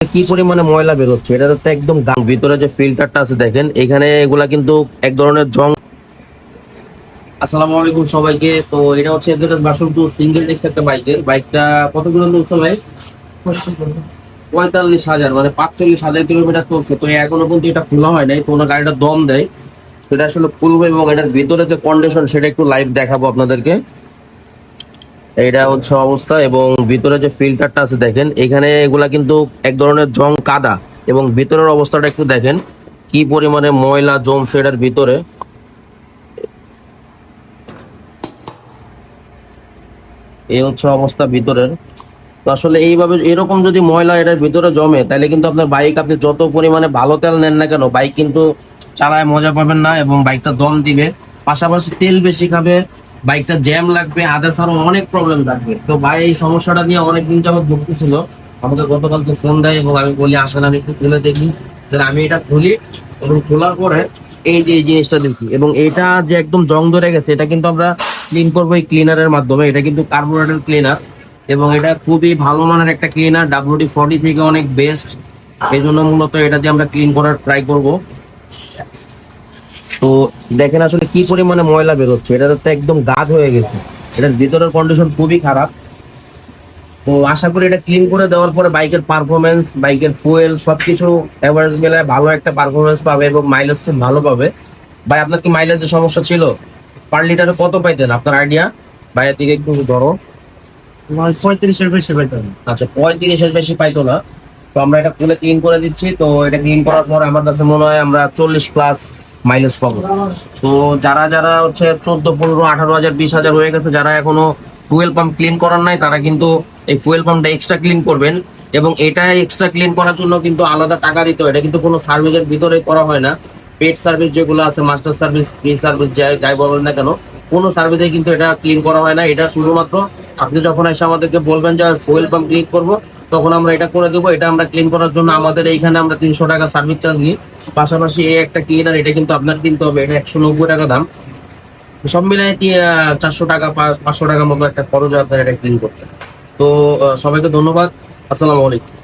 কি পরিমাণে ময়লা বেরোচ্ছে? এটা তো একদম গান ভিতরে যে ফিল্টারটা আছে, দেখেন, এখানে এগুলা কিন্তু এক ধরনের জং আসসালামু আলাইকুম সবাইকে। তো এটা হচ্ছে এদের বাসন টু সিঙ্গেল ডিস্ক একটা বাইকের বাইকটা কত কিলোমিটার চলছে ভাই? পঁয়তাল্লিশ হাজার মানে পাঁচচল্লিশ হাজার কিলোমিটার চলছে। তো এখনও পর্যন্ত এটা খোলা হয় নাই ওনার গাড়িটা দম দেয়। সেটা আসলে খুলবো এবং এটার ভিতরে যে কন্ডিশন সেটা একটু লাইভ দেখাবো আপনাদেরকে। এটা হচ্ছে অবস্থা এবং ভিতরে যে ফিল্টারটা আছে দেখেন, এখানে এগুলা কিন্তু এক ধরনের জং কাদা এবং ভিতরের অবস্থাটা একটু দেখেন, কি পরিমাণে ময়লা জমছে এটার ভিতরে। এই হচ্ছে অবস্থা ভিতরের। তো আসলে এইভাবে, এরকম যদি ময়লা এটার ভিতরে জমে, তাহলে কিন্তু আপনার বাইক আপনি যত পরিমাণে ভালো তেল নেন না কেন বাইক কিন্তু চালায় মজা পাবেন না এবং বাইকটা দম দিবে। পাশাপাশি তেল বেশি খাবে বাইকটা জ্যাম লাগবে আদার্স আরও অনেক প্রবলেম লাগবে। তো ভাই, এই সমস্যাটা নিয়ে অনেক দিন যাবত ভুগতেছিল আমাকে গতকাল তো ফোন দেয় এবং আমি বলি, আসেন, আমি একটু খুলে দেখি। আমি এটা খুলি এবং খোলার পরে এই যে, এই জিনিসটা দেখি এবং এটা যে একদম জং ধরে গেছে, এটা কিন্তু আমরা ক্লিন করব এই ক্লিনারের মাধ্যমে। এটা কিন্তু কার্বোরেটর ক্লিনার এবং এটা খুবই ভালো মানের একটা ক্লিনার ডাব্লিউডি ফর্টি থেকে অনেক বেস্ট এই জন্য মূলত এটা দিয়ে আমরা ক্লিন করার ট্রাই করব। তো দেখেন আসলে কি পরিমাণে ময়লা বেরোচ্ছে এটা তো একদম গাদ হয়ে গেছে। এটার ভিতরের কন্ডিশন খুবই খারাপ। তো আশা করি এটা ক্লিন করে দেওয়ার পরে বাইকের পারফরমেন্স বাইকের ফুয়েল সবকিছু অ্যাভারেজ মিলে ভালো একটা পারফরমেন্স পাবে এবং মাইলেজ খুব ভালো পাবে। ভাই আপনার কি মাইলেজের সমস্যা ছিল? পার লিটারে কত পাইতেন আপনার আইডিয়া ভাইয়ের দিকে একটু ধরো। পঁয়ত্রিশের বেশি পাইতাম। আচ্ছা পঁয়ত্রিশের বেশি পাইতো না। তো আমরা এটা খুলে ক্লিন করে দিচ্ছি। তো এটা ক্লিন করার পর আমার কাছে মনে হয় আমরা চল্লিশ প্লাস মাইলেজ পাবো তো যারা যারা হচ্ছে চোদ্দ, পনেরো, আঠারো হাজার, বিশ হাজার হয়ে গেছে, যারা এখনও ফুয়েল পাম্প ক্লিন করার নাই, তারা কিন্তু এই ফুয়েল পাম্পটা এক্সট্রা ক্লিন করবেন এবং এটা এক্সট্রা ক্লিন করার জন্য কিন্তু আলাদা টাকা দিতে হয়। এটা কিন্তু কোনো সার্ভিসের ভিতরে করা হয় না। পেড সার্ভিস যেগুলো আছে মাস্টার সার্ভিস ফ্রি সার্ভিস যাই বলেন না কেন, কোনো সার্ভিসে কিন্তু এটা ক্লিন করা হয় না। এটা শুধুমাত্র আপনি যখন এসে আমাদেরকে বলবেন যে ফুয়েল পাম্প ক্লিন করব তখন আমরা এটা করে দেবো, এটা আমরা ক্লিন করার জন্য আমাদের এইখানে আমরা তিনশো টাকা সার্ভিস চার্জ নিই। পাশাপাশি এই একটা ক্লিনার এটা কিন্তু আপনার কিনতে হবে, এটা একশো নব্বই টাকা দাম। সব মিলাই চারশো টাকা, পাঁচ- পাঁচশো টাকার মতো একটা খরচ আপনার এটা ক্লিন করতে তো সবাইকে ধন্যবাদ। আসসালামু আলাইকুম।